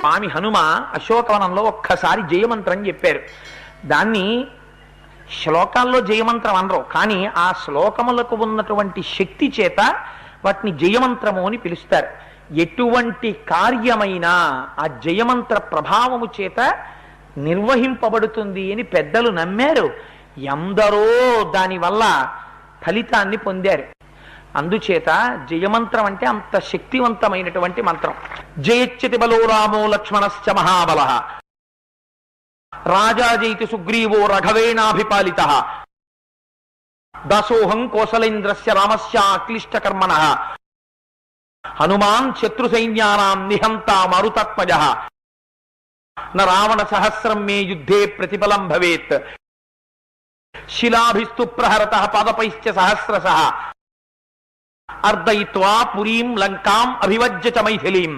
స్వామి హనుమ అశోకవనంలో ఒక్కసారి జయమంత్రం చెప్పారు. దాన్ని శ్లోకాల్లో జయమంత్రం అనరు. కానీ ఆ శ్లోకములకు ఉన్నటువంటి శక్తి చేత వాటిని జయమంత్రము అని పిలుస్తారు. ఎటువంటి కార్యమైనా ఆ జయమంత్ర ప్రభావము చేత నిర్వహింపబడుతుంది అని పెద్దలు నమ్మారు. ఎందరో దానివల్ల ఫలితాన్ని పొందారు. అందుచేత జయమంత్రం అంటే అంత శక్తివంతమైనటువంటి మంత్రం. జయచ్చతి బలో రామో లక్ష్మణశ్చ మహాబల. రాజా రాజాజైతి సుగ్రీవో రఘవేణాభిపాలిత. దాసోహం కోసలేంద్రస్య రామస్య అక్లిష్టకర్మణ హనుమాన్ శత్రు సైన్యానాం నిహంత మరుతత్మజ న రావణ సహస్రం మే యుద్ధే ప్రతిఫలం భవేత్. శిలాభిస్తు ప్రహరత పాదపైశ్చ సహస్రశ. అర్ధయిత్వా పురీం లంకాం అభివజ్య చ మైథిలీం